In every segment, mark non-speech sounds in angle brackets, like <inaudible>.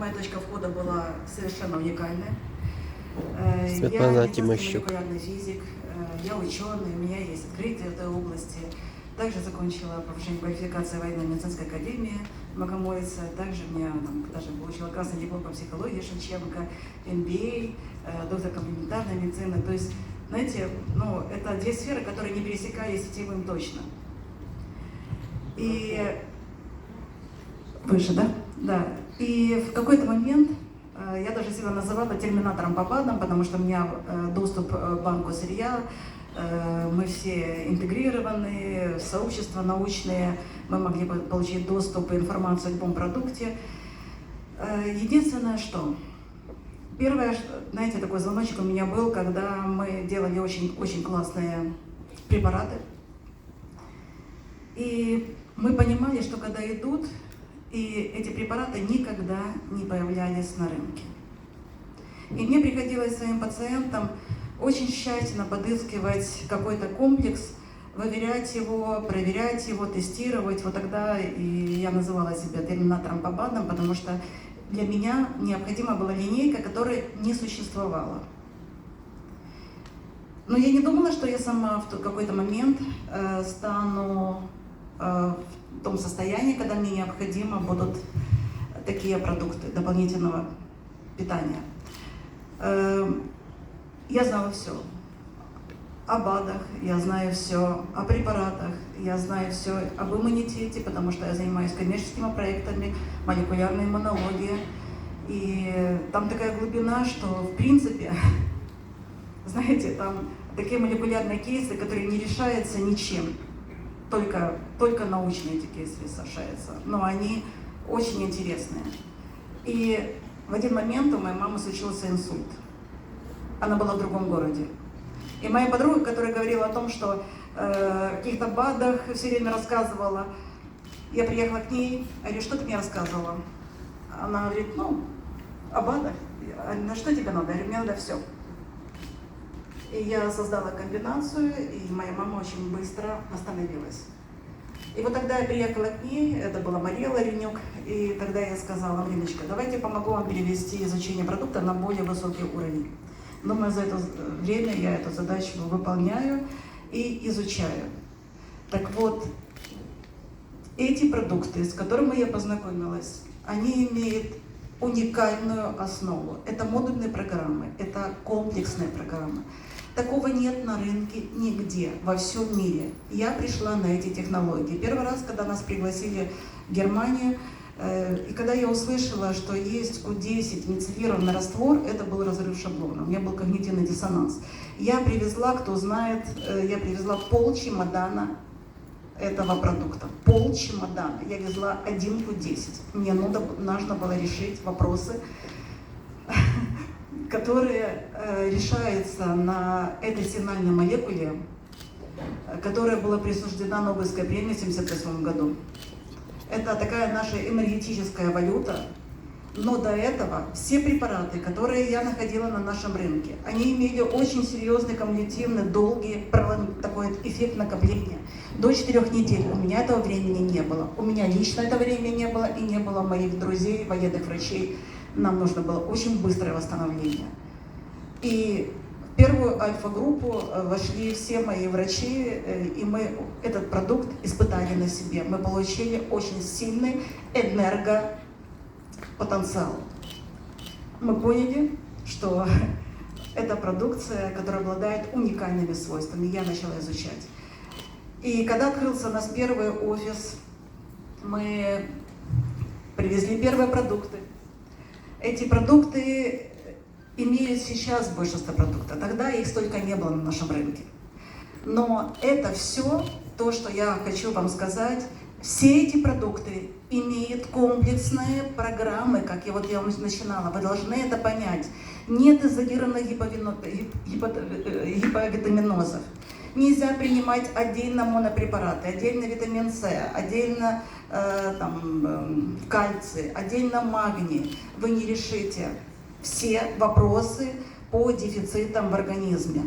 моя точка входа была совершенно уникальная. Э, Светлана я Тимощук. молекулярный физик, э, я ученый, у меня есть открытие в этой области. Также закончила повышение квалификации военной медицинской академии Богомольца. Также у меня там, даже получила красный диплом по психологии Шевченко, MBA, э, доктор комплементарной медицины. То есть, знаете, ну, это две сферы, которые не пересекались сетевым точно. И выше, да? Да. И в какой-то момент э, я даже себя называла терминатором по БАДам, потому что у меня э, доступ э, к банку сырья, мы все интегрированы, сообщества научные, мы могли получить доступ и информацию о любом продукте. Единственное, что первое, знаете, такой звоночек у меня был, когда мы делали очень, очень классные препараты. И мы понимали, что когда идут, и эти препараты никогда не появлялись на рынке. И мне приходилось своим пациентам очень тщательно подыскивать какой-то комплекс, выверять его, проверять его, тестировать. Вот тогда и я называла себя терминатором по БАДам, потому что для меня необходима была линейка, которой не существовало. Но я не думала, что я сама в какой-то момент э, стану в том состоянии, когда мне необходимо будут такие продукты дополнительного питания. Э, я знала все. О БАДах я знаю все, о препаратах я знаю все, об иммунитете, потому что я занимаюсь коммерческими проектами, молекулярной иммунологией. И там такая глубина, что в принципе, <laughs> знаете, там такие молекулярные кейсы, которые не решаются ничем. Только, только научные эти кейсы решаются. Но они очень интересные. И в один момент у моей мамы случился инсульт. Она была в другом городе. И моя подруга, которая говорила о том, что э, о каких-то БАДах все время рассказывала, я приехала к ней, я говорю, что ты мне рассказывала? Она говорит, ну, о БАДах. Говорю, На что тебе надо? Я говорю, мне надо все. И я создала комбинацию, и моя мама очень быстро восстановилась. И вот тогда я приехала к ней, это была Мария Ларинюк, и тогда я сказала, Мариночка, давайте я помогу вам перевести изучение продукта на более высокий уровень. Думаю, за это время я эту задачу выполняю и изучаю. Так вот, эти продукты, с которыми я познакомилась, они имеют уникальную основу. Это модульные программы, это комплексные программы. Такого нет на рынке нигде, во всем мире. Я пришла на эти технологии. Первый раз, когда нас пригласили в Германию, э, и когда я услышала, что есть Q10 мицеллированный раствор, это был разрыв шаблона. У меня был когнитивный диссонанс. Я привезла, кто знает, э, я привезла пол чемодана этого продукта. Пол чемодана. Я везла один Q10. Мне нужно, было решить вопросы, которые э, решаются на этой сигнальной молекуле, э, которая была присуждена Нобелевской премией в 1978 году. Это такая наша энергетическая валюта, но до этого все препараты, которые я находила на нашем рынке, они имели очень серьезный кумулятивный, долгий такой эффект накопления. До четырех недель у меня этого времени не было. У меня лично этого времени не было и не было моих друзей, военных врачей. Нам нужно было очень быстрое восстановление. И в первую альфа-группу э, вошли все мои врачи, э, и мы этот продукт испытали на себе. Мы получили очень сильный энергопотенциал. Мы поняли, что <laughs> это продукция, которая обладает уникальными свойствами. Я начала изучать. И когда открылся у нас первый офис, мы привезли первые продукты. Эти продукты имеют сейчас большинство продуктов. Тогда их столько не было на нашем рынке. Но это все то, что я хочу вам сказать. Все эти продукты имеют комплексные программы, как я вот я вам начинала. Вы должны это понять. Нет изолированных э, гиповитаминозов. Нельзя принимать отдельно монопрепараты, отдельно витамин С, отдельно э, там, эм, кальций, отдельно магний. Вы не решите все вопросы по дефицитам в организме.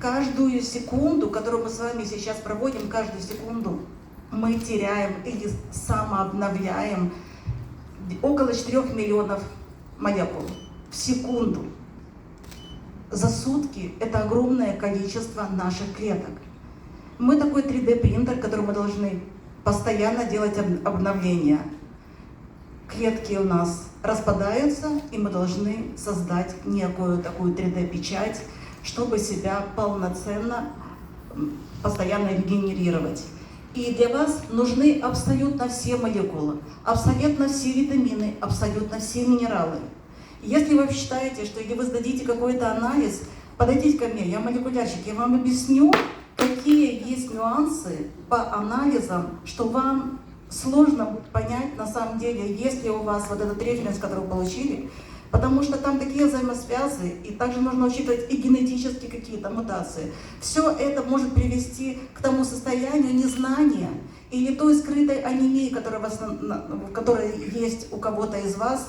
Каждую секунду, которую мы с вами сейчас проводим, каждую секунду мы теряем или самообновляем около 4 миллионов молекул в секунду. За сутки это огромное количество наших клеток. Мы такой 3D принтер, который мы должны постоянно делать обновления. Клетки у нас распадаются, и мы должны создать некую такую 3D-печать, чтобы себя полноценно, постоянно регенерировать. И для вас нужны абсолютно все молекулы, абсолютно все витамины, абсолютно все минералы. Если вы считаете, что если вы сдадите какой-то анализ, подойдите ко мне, я молекулярщик, я вам объясню, какие есть нюансы по анализам, что вам сложно понять на самом деле, есть ли у вас вот этот референс, который вы получили, потому что там такие взаимосвязи, и также нужно учитывать и генетические какие-то мутации. Все это может привести к тому состоянию незнания или той скрытой анемии, которая, вас, которая есть у кого-то из вас,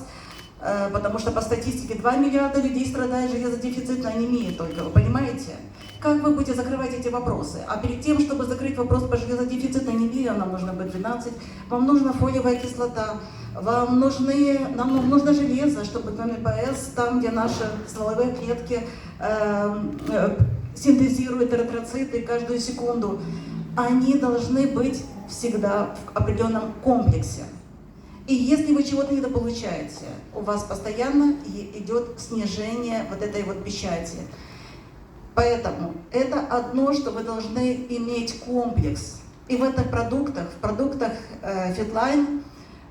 потому что по статистике 2 миллиарда людей страдают железодефицитной анемией только, вы понимаете? Как вы будете закрывать эти вопросы? А перед тем, чтобы закрыть вопрос по железодефицитной анемии, нам нужно B12, вам нужна фолиевая кислота, вам нужны, нам нужно железо, чтобы КМПС, там, где наши стволовые клетки э, э, синтезируют эритроциты каждую секунду, они должны быть всегда в определенном комплексе. И если вы чего-то недополучаете, у вас постоянно идет снижение вот этой вот печати. Поэтому это одно, что вы должны иметь комплекс. И в этих продуктах, в продуктах э, Fitline,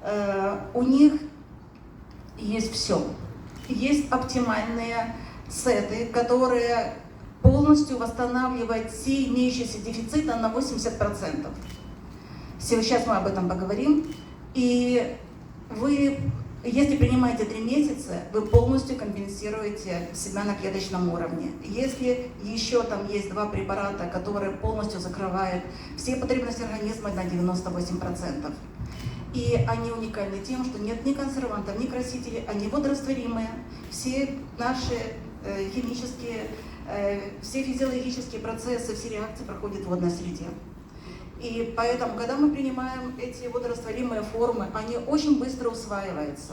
э, у них есть все. Есть оптимальные сеты, которые полностью восстанавливают все имеющиеся дефициты на 80%. Сейчас мы об этом поговорим. И вы, если принимаете три месяца, вы полностью компенсируете себя на клеточном уровне. Если еще там есть два препарата, которые полностью закрывают все потребности организма на 98%. И они уникальны тем, что нет ни консервантов, ни красителей, они водорастворимые. Все наши э, химические, э, все физиологические процессы, все реакции проходят в водной среде. И поэтому, когда мы принимаем эти водорастворимые формы, они очень быстро усваиваются.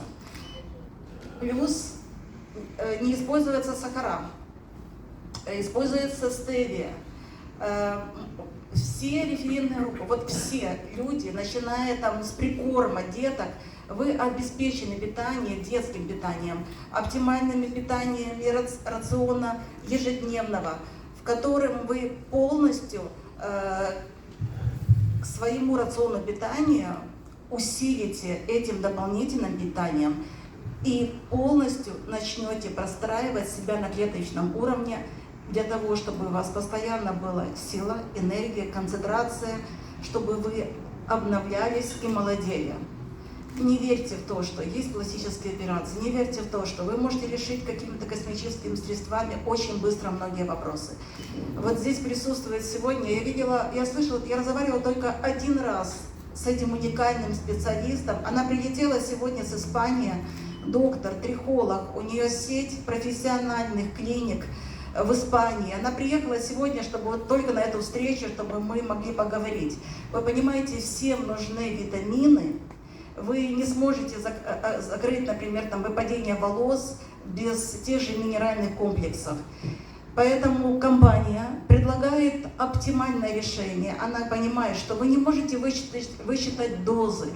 Плюс э, не используется сахара, э, используется стевия. Э, все референтные группы, вот все люди, начиная там с прикорма деток, вы обеспечены питанием, детским питанием, оптимальными питаниями рациона ежедневного, в котором вы полностью к своему рациону питания усилите этим дополнительным питанием и полностью начнете простраивать себя на клеточном уровне для того, чтобы у вас постоянно была сила, энергия, концентрация, чтобы вы обновлялись и молодели. Не верьте в то, что есть пластические операции, не верьте в то, что вы можете решить какими-то космическими средствами очень быстро многие вопросы. Вот здесь присутствует сегодня, я видела, я слышала, я разговаривала только один раз с этим уникальным специалистом. Она прилетела сегодня с Испании, доктор, трихолог, у нее сеть профессиональных клиник в Испании. Она приехала сегодня, чтобы вот только на эту встречу, чтобы мы могли поговорить. Вы понимаете, всем нужны витамины, вы не сможете э, э, закрыть, например, там, выпадение волос без тех же минеральных комплексов. Поэтому компания предлагает оптимальное решение. Она понимает, что вы не можете высчитать, высчитать дозы.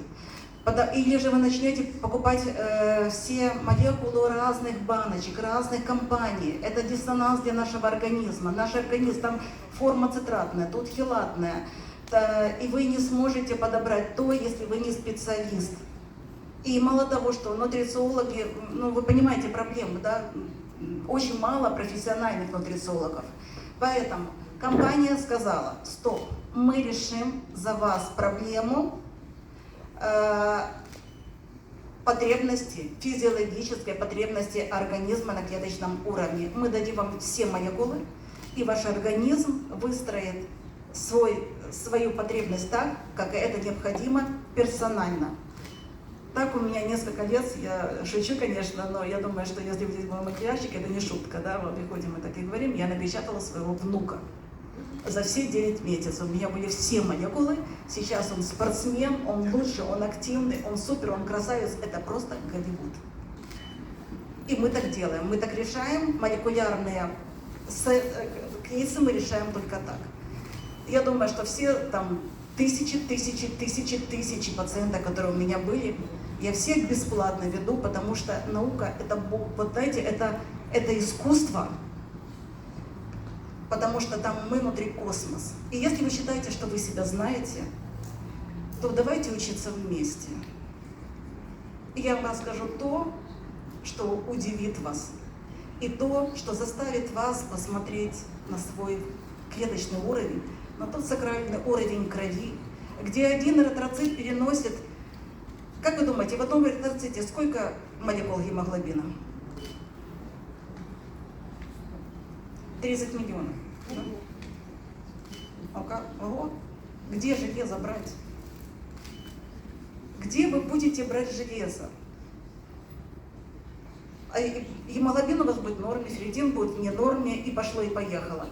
Или же вы начнете покупать э, все молекулы разных баночек, разных компаний. Это диссонанс для нашего организма. Наш организм, там форма цитратная, тут хилатная и вы не сможете подобрать то, если вы не специалист. И мало того, что нутрициологи, ну вы понимаете проблему, да, очень мало профессиональных нутрициологов. Поэтому компания сказала, стоп, мы решим за вас проблему э, потребности, физиологической потребности организма на клеточном уровне. Мы дадим вам все молекулы, и ваш организм выстроит свой, свою потребность так, как это необходимо персонально. Так у меня несколько лет, я шучу, конечно, но я думаю, что если здесь мой макияжчик, это не шутка, да, мы приходим и так и говорим, я напечатала своего внука. За все 9 месяцев у меня были все молекулы, сейчас он спортсмен, он лучше, он активный, он супер, он красавец, это просто Голливуд. И мы так делаем. Мы так решаем молекулярные э, кейсы, мы решаем только так. Я думаю, что все там тысячи, тысячи, тысячи, тысячи пациентов, которые у меня были, я всех бесплатно веду, потому что наука, это, бу- вот знаете, это, это искусство, потому что там мы внутри космос. И если вы считаете, что вы себя знаете, то давайте учиться вместе. И я вам расскажу то, что удивит вас, и то, что заставит вас посмотреть на свой клеточный уровень, на тот сакральный уровень крови, где один эритроцит переносит, как вы думаете, в одном эритроците сколько молекул гемоглобина? 30 миллионов. да? А как? Ого. Где железо брать? Где вы будете брать железо? А гемоглобин у вас будет в норме, ферритин будет в ненорме, и пошло и поехало.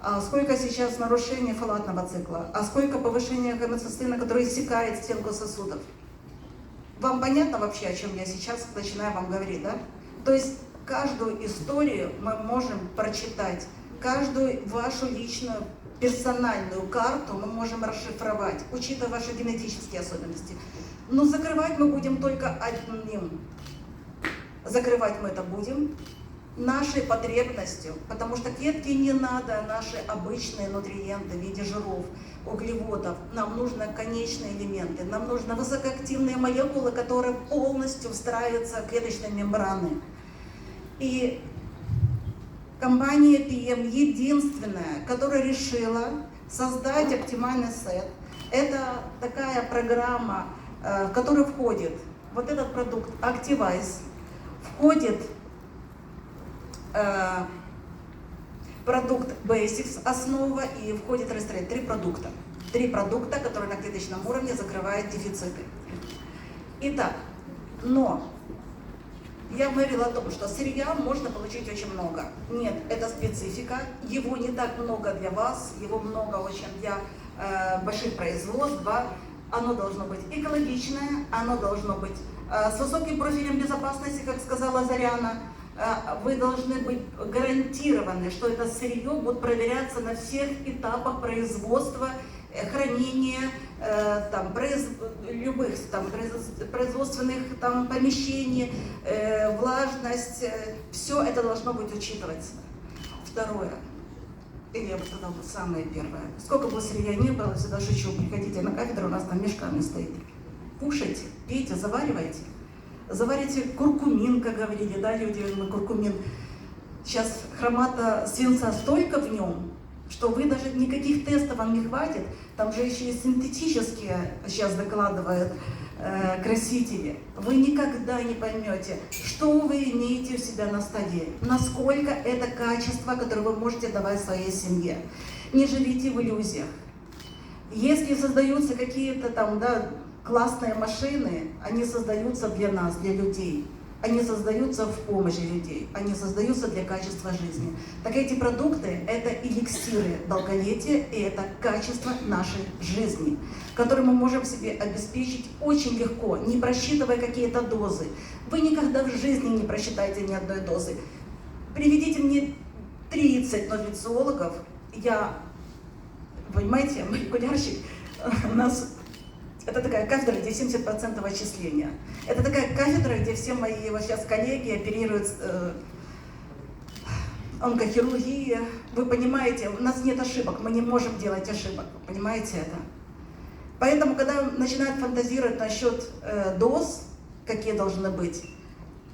А сколько сейчас нарушений фолатного цикла? А сколько повышения гомоцистеина, который иссякает стенку сосудов? Вам понятно вообще, о чем я сейчас начинаю вам говорить, да? То есть каждую историю мы можем прочитать, каждую вашу личную персональную карту мы можем расшифровать, учитывая ваши генетические особенности. Но закрывать мы будем только одним. Закрывать мы это будем нашей потребностью, потому что клетке не надо наши обычные нутриенты в виде жиров, углеводов. Нам нужны конечные элементы, нам нужны высокоактивные молекулы, которые полностью встраиваются в клеточные мембраны. И компания PM единственная, которая решила создать оптимальный сет. Это такая программа, э, в которую входит вот этот продукт Activize, входит продукт Basics, основа, и входит Restraint. Три продукта. Три продукта, которые на клеточном уровне закрывают дефициты. Итак, но я говорила о том, что сырья можно получить очень много. Нет, это специфика, его не так много для вас, его много очень для э, больших производств. да. Оно должно быть экологичное, оно должно быть э, с высоким профилем безопасности, как сказала Заряна. Э, вы должны быть гарантированы, что это сырье будет проверяться на всех этапах производства, э, хранения, э, там, произ- любых там, производств- производственных там, помещений, э, влажность, все это должно быть учитываться. Второе, или я бы сказала, самое первое. Сколько бы сырья не было, всегда шучу, приходите на кафедру, у нас там мешками стоит. Кушайте, пейте, заваривайте. Заварите куркумин, как говорили, да, люди, куркумин. Сейчас хромата свинца столько в нем, что вы даже никаких тестов вам не хватит. Там же еще и синтетические сейчас докладывают э, красители. Вы никогда не поймете, что вы имеете у себя на столе, насколько это качество, которое вы можете давать своей семье. Не живите в иллюзиях. Если создаются какие-то там, да, классные машины, они создаются для нас, для людей. Они создаются в помощь людей, они создаются для качества жизни. Так эти продукты – это эликсиры долголетия и это качество нашей жизни, которое мы можем себе обеспечить очень легко, не просчитывая какие-то дозы. Вы никогда в жизни не просчитаете ни одной дозы. Приведите мне 30 нутрициологов, я, понимаете, молекулярщик, у нас это такая кафедра, где 70% отчисления. Это такая кафедра, где все мои вот сейчас коллеги оперируют э, онкохирургии. Вы понимаете, у нас нет ошибок, мы не можем делать ошибок. Понимаете это? Поэтому, когда начинают фантазировать насчет э, доз, какие должны быть,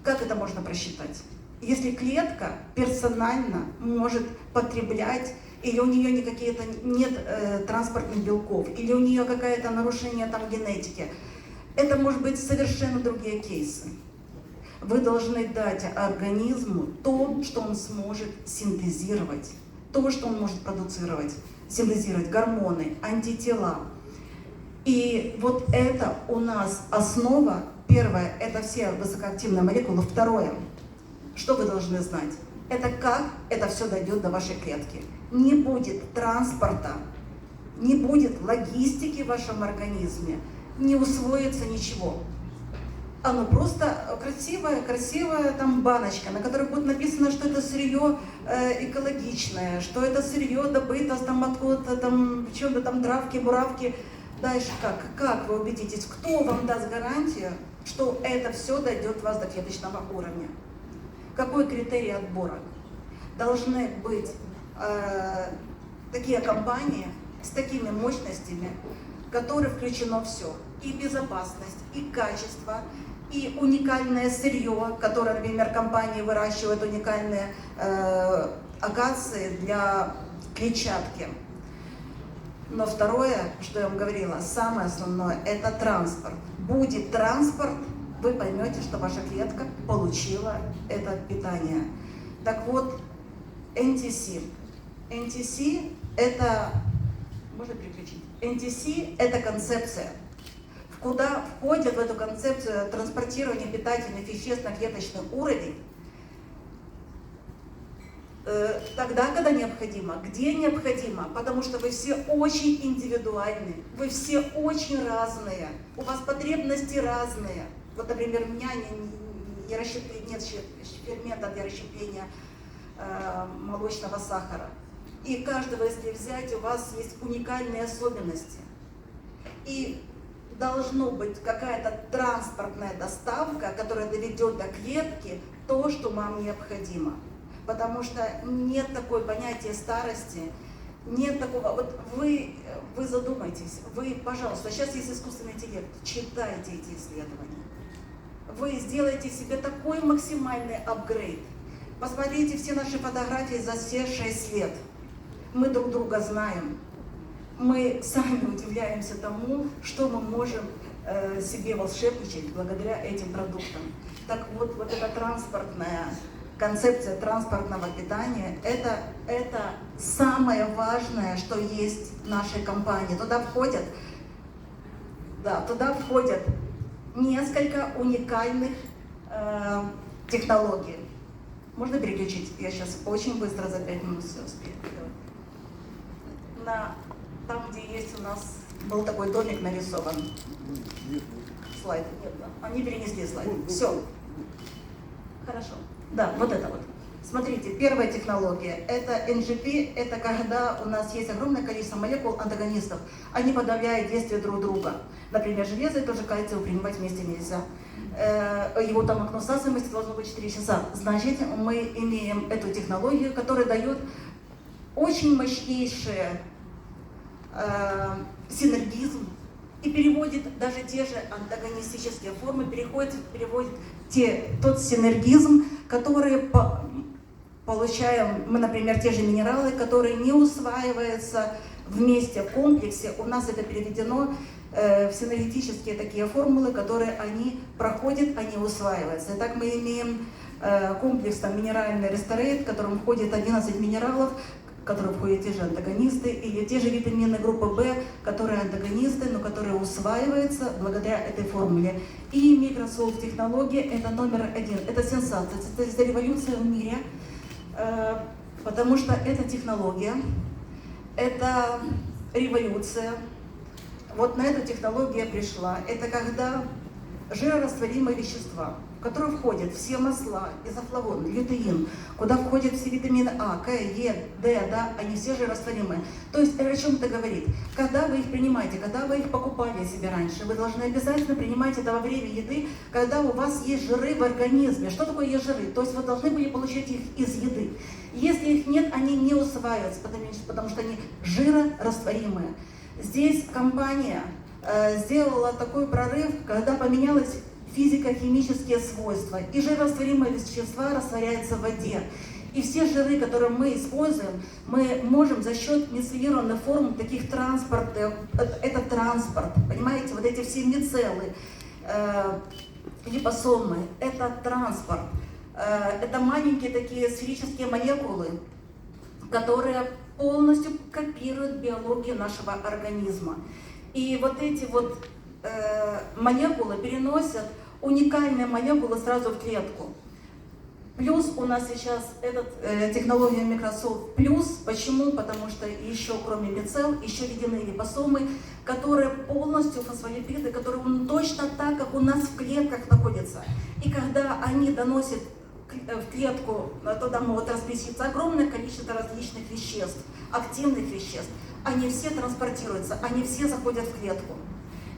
как это можно просчитать? Если клетка персонально может потреблять или у нее никакие-то нет э, транспортных белков, или у нее какое-то нарушение там генетики. Это может быть совершенно другие кейсы. Вы должны дать организму то, что он сможет синтезировать, то, что он может продуцировать, синтезировать гормоны, антитела. И вот это у нас основа. Первое – это все высокоактивные молекулы. Второе – что вы должны знать? Это как это все дойдет до вашей клетки не будет транспорта, не будет логистики в вашем организме, не усвоится ничего. Оно просто красивая, красивая там баночка, на которой будет написано, что это сырье э, экологичное, что это сырье добыто там откуда-то там, в чем-то там травки, буравки. Дальше как? Как вы убедитесь, кто вам даст гарантию, что это все дойдет вас до клеточного уровня? Какой критерий отбора? Должны быть э, такие компании с такими мощностями, в которые включено все. И безопасность, и качество, и уникальное сырье, которое, например, компании выращивают уникальные э, акации для клетчатки. Но второе, что я вам говорила, самое основное, это транспорт. Будет транспорт, вы поймете, что ваша клетка получила это питание. Так вот, NTC. NTC это, можно переключить? NTC это концепция – куда входит в эту концепцию транспортирования питательных веществ на клеточный уровень, э, тогда, когда необходимо, где необходимо, потому что вы все очень индивидуальны, вы все очень разные, у вас потребности разные. Вот, например, у меня не, не расщепление, нет фермента для расщепления э, молочного сахара. И каждого, если взять, у вас есть уникальные особенности. И должно быть какая-то транспортная доставка, которая доведет до клетки то, что вам необходимо. Потому что нет такой понятия старости, нет такого. Вот вы, вы задумайтесь, вы, пожалуйста, сейчас есть искусственный интеллект, читайте эти исследования. Вы сделаете себе такой максимальный апгрейд. Посмотрите все наши фотографии за все шесть лет. Мы друг друга знаем, мы сами удивляемся тому, что мы можем э, себе волшебничать благодаря этим продуктам. Так вот, вот эта транспортная концепция транспортного питания, это, это самое важное, что есть в нашей компании. Туда входят, да, туда входят несколько уникальных э, технологий. Можно переключить? Я сейчас очень быстро за пять минут все успею. На там, где есть у нас был такой домик нарисован. Слайд. Нет, да. Они перенесли слайд. Все. Хорошо. Да, вот это вот. Смотрите, первая технология – это NGP, это когда у нас есть огромное количество молекул антагонистов. Они подавляют действие друг друга. Например, железо тоже кальций принимать вместе нельзя. Э, его там окно всасываемости должно быть 4 часа. Значит, мы имеем эту технологию, которая дает очень мощнейшие э, синергизм и переводит даже те же антагонистические формы, переходит, переводит те, тот синергизм, который по, получаем мы, например, те же минералы, которые не усваиваются вместе в комплексе. У нас это переведено э, в синергетические такие формулы, которые они проходят, они усваиваются. Итак, мы имеем э, комплекс там, минеральный ресторейт, в котором входит 11 минералов, в которые входят те же антагонисты, или те же витамины группы В, которые антагонисты, но которые усваиваются благодаря этой формуле. И Microsoft технология – это номер один, это сенсация, это революция в мире, потому что эта технология, это революция. Вот на эту технологию я пришла. Это когда жирорастворимые вещества – которые входят все масла, изофлавон, лютеин, куда входят все витамины А, К, Е, Д, да, они все же растворимые. То есть о чем это говорит? Когда вы их принимаете, когда вы их покупали себе раньше, вы должны обязательно принимать это во время еды, когда у вас есть жиры в организме. Что такое есть жиры? То есть вы должны были получать их из еды. Если их нет, они не усваиваются, потому, что они жирорастворимые. Здесь компания э, сделала такой прорыв, когда поменялась физико-химические свойства. И жирорастворимые вещества растворяются в воде. И все жиры, которые мы используем, мы можем за счет мицеллированных форм таких транспортов, это транспорт, понимаете, вот эти все мицеллы, э, липосомы, это транспорт. Э, это маленькие такие сферические молекулы, которые полностью копируют биологию нашего организма. И вот эти вот э, молекулы переносят уникальная молекула сразу в клетку. Плюс у нас сейчас этот, э, технология Microsoft Плюс. Почему? Потому что еще кроме мицел, еще введены липосомы, которые полностью фосфолипиды, которые ну, точно так, как у нас в клетках находятся. И когда они доносят э, в клетку, э, туда могут разместиться огромное количество различных веществ, активных веществ. Они все транспортируются, они все заходят в клетку.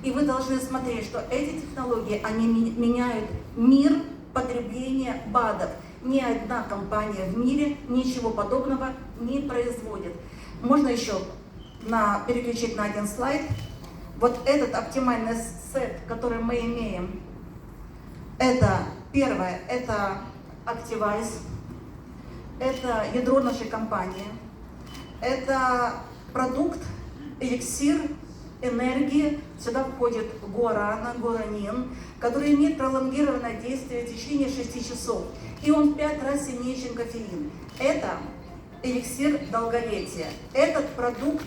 И вы должны смотреть, что эти технологии, они меняют мир потребления БАДов. Ни одна компания в мире ничего подобного не производит. Можно еще на, переключить на один слайд. Вот этот оптимальный сет, который мы имеем, это первое, это Activize, это ядро нашей компании, это продукт, эликсир энергии, сюда входит гуарана, гуаранин, который имеет пролонгированное действие в течение 6 часов. И он в 5 раз сильнее, чем кофеин. Это эликсир долголетия. Этот продукт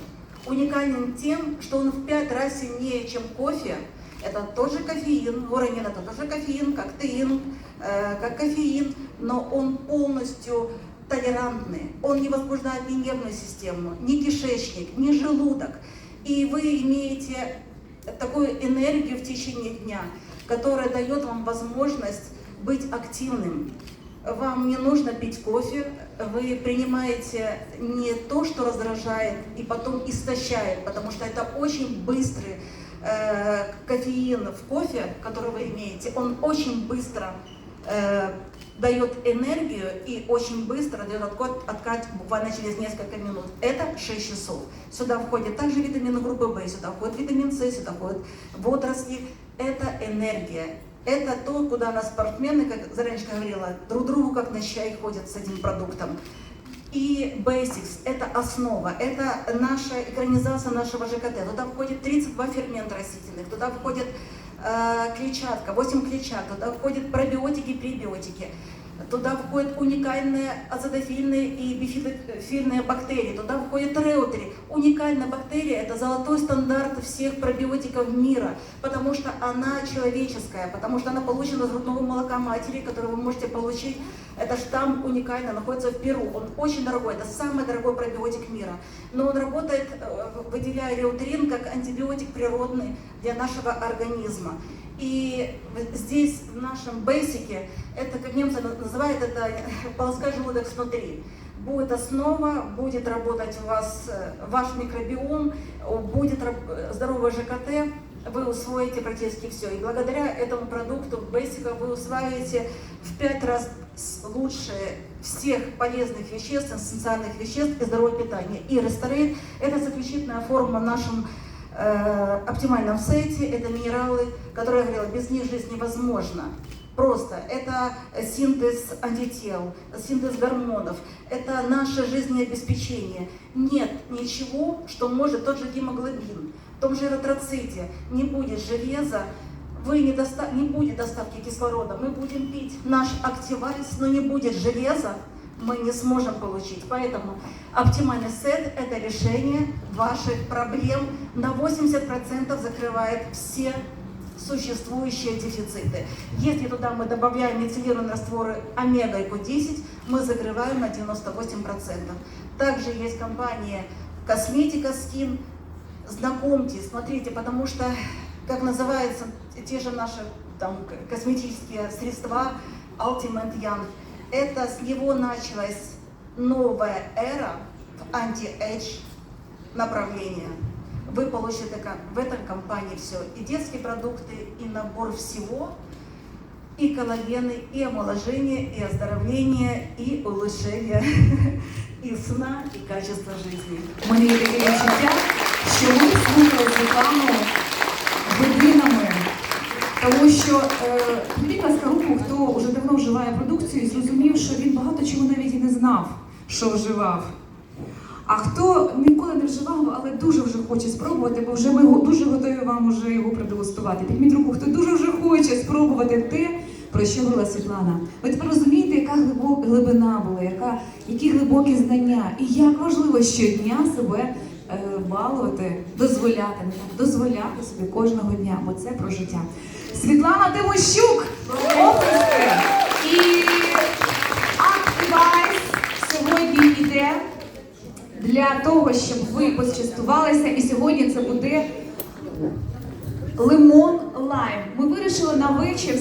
уникален тем, что он в 5 раз сильнее, чем кофе. Это тоже кофеин, гуаранин это тоже кофеин, как теин, э, как кофеин, но он полностью толерантный. Он не возбуждает ни нервную систему, ни кишечник, ни желудок. И вы имеете такую энергию в течение дня, которая дает вам возможность быть активным. Вам не нужно пить кофе, вы принимаете не то, что раздражает и потом истощает, потому что это очень быстрый э, кофеин в кофе, который вы имеете, он очень быстро э, дает энергию и очень быстро дает откат, откат буквально через несколько минут. Это 6 часов. Сюда входит также витамины группы В, сюда входит витамин С, сюда входят водоросли. Это энергия. Это то, куда нас спортсмены, как Заряночка говорила, друг другу как на чай ходят с этим продуктом. И Basics – это основа, это наша экранизация нашего ЖКТ. Туда входит 32 фермента растительных, туда входит клетчатка, 8 клетчат, туда входят пробиотики пребиотики. Туда входят уникальные ацидофильные и бифидофильные бактерии. Туда входит реутери. Уникальная бактерия – это золотой стандарт всех пробиотиков мира, потому что она человеческая, потому что она получена из грудного молока матери, который вы можете получить. Это штамм уникально, находится в Перу. Он очень дорогой, это самый дорогой пробиотик мира. Но он работает, э, выделяя реутерин как антибиотик природный для нашего организма. И здесь, в нашем бейсике, это, как немцы называют, это полоска желудок снутри. Будет основа, будет работать у вас э, ваш микробиом, будет здоровое ЖКТ, вы усвоите практически все. И благодаря этому продукту Basic вы усваиваете в пять раз лучше всех полезных веществ, эссенциальных веществ и здоровое питание. И Restorate – это заключительная форма в нашем э, оптимальном сете, это минералы, которые, я говорила, без них жизнь невозможна. Просто это синтез антител, синтез гормонов, это наше жизнеобеспечение. Нет ничего, что может тот же гемоглобин, в том же эритроците не будет железа, вы не, доста- не будет доставки кислорода, мы будем пить наш активайс, но не будет железа, мы не сможем получить. Поэтому оптимальный сет – это решение ваших проблем. На 80% закрывает все существующие дефициты. Если туда мы добавляем метилированные растворы омега и Q10, мы закрываем на 98%. Также есть компания Косметика Skin. Знакомьтесь, смотрите, потому что, как называются те же наши там, косметические средства Ultimate Young, это с него началась новая эра в анти-эйдж направления Вы получите ка- в этой компании все. И детские продукты, и набор всего, и коллагены, и омоложение, и оздоровление, и улучшение <laughs> и сна, і качества жизни. У мене є таке відчуття, що ми слухали Світлану годинами. Тому що е, підніміть, будь ласка, руку, хто вже давно вживає продукцію і зрозумів, що він багато чого навіть і не знав, що вживав. А хто ніколи не вживав, але дуже вже хоче спробувати, бо вже ми дуже готові вам уже його продегустувати. Підніміть руку, хто дуже вже хоче спробувати те, про що говорила Світлана. Ви тепер розумієте, яка глибо- глибина була, яка, які глибокі знання, і як важливо щодня себе е, балувати, дозволяти, не так, дозволяти собі кожного дня, бо це про життя. Світлана Тимощук! Оплески! І для того, щоб ви почастувалися. І сьогодні це буде лимон лайм. Ми вирішили на вечір